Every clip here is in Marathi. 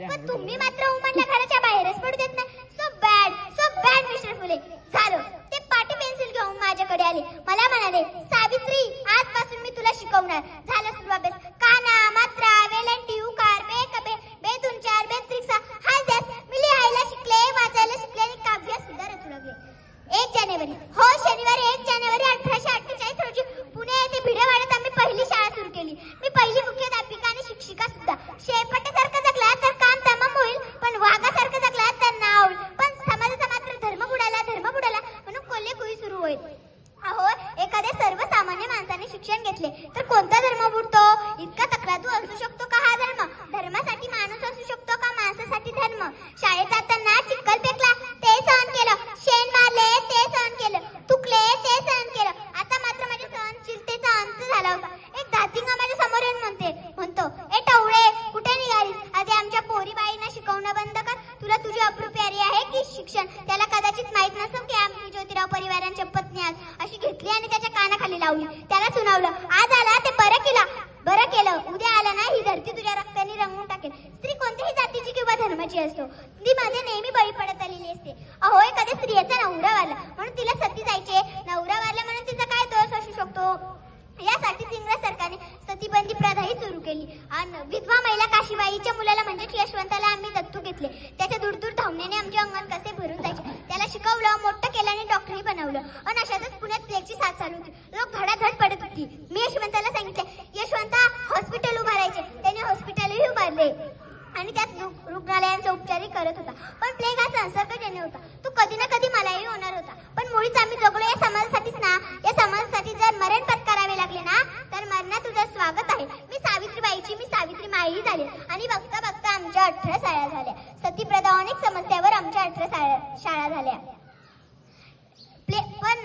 पण तुम्ही मात्र उमंडला घराच्या बाहेरच पडू देत नाही. So bad so bad mister Phule. झालं. ते पाटी पेन्सिल घेऊन माझ्याकडे आले. मला म्हणाले सावित्री आजपासून मी तुला शिकवणार. झालं सुरू अभ्यास का ना दिशाभूल सुरू होईल. अहो एखाद्या सर्वसामान्य माणसाने शिक्षण घेतले तर कोणता धर्म बुडतो? इतका तक्रातू असू शकतो का हा धर्म? धर्मासाठी माणूस असू शकतो का माणसासाठी धर्म? शाळेत जाताना चिखल फेकला ते सहन केलं. शेण मारले ते सहन केलं. तुकले ते सहन केलं. आता मात्र माझ्या सहनशीलतेचा अंत झाला होता. एक दातिंगा माझ्यासमोर येऊन म्हणते म्हणतो ए टवळे कुठे निघाली आधी आमच्या पोरीबाईंना शिकवणं बंद कर. तुला तुझी अप्रूप आहे की शिक्षण? त्याला परिवारांच्या अशी घेतली आणि त्याच्या कानाखाली लावली. त्याला सुनावलं. आज आला ते बरं केलं. बरं केलं. उद्या आला ना ही धरती तुझ्या रक्ताने रंगून टाकेल. स्त्री कोणत्याही जातीची किंवा धर्माची असतो ती माझ्या नेहमी बळी पडत आलेली असते. अहो एखाद्या स्त्रियाचा नवरा वारला म्हणून तिला सती जायचे. नवरा वारला म्हणून तिचा काय दोष असू शकतो? यासाठीच इंग्रज सरकारने सतीबंदी प्रथाही सुरू केली. आणि विधवा महिला काशीबाईच्या मुलाला म्हणजे यशवंताला आम्ही दत्तू घेतले. त्याच्या दूर दूर धावण्याने आमचे अंगण कसे भरून जायचे त्याला शिकवलं मोठं केलं आणि बनवलं. आणि अशातच पुण्यात प्लेगची साथ चालू होती. लोक धडाधड पडत होती. मी यशवंताला सांगितले यशवंता हॉस्पिटल उभारायचे त्याने हॉस्पिटलही उभारले. आणि त्यात रुग्णालयांचा उपचारही करत होता. पण प्लेग हा संसर्गजन्य होता. तो कधी ना कधी मलाही होणार होता. समस्यावर शाळा शाळा झाल्या. प्ले पण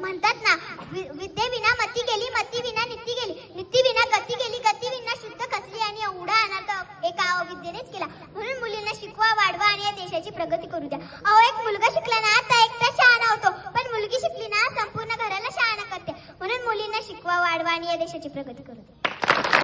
म्हणतात ना विद्येविना मती गेली मती विना नीती गेली. नीती विना गती गेली गती विना शुद्ध कसली? आणि एवढा अनाथ एका विद्येनेच केला. म्हणून मुलींना शिकवा वाढवा आणि या देशाची प्रगती करू द्या. अहो एक मुलगा शिकला ना तर एकटा शहाणा होतो पण मुलगी शिकली ना संपूर्ण घराला शहाणा करते म्हणून मुलींना शिकवा वाढवा आणि या देशाची प्रगती करू द्या.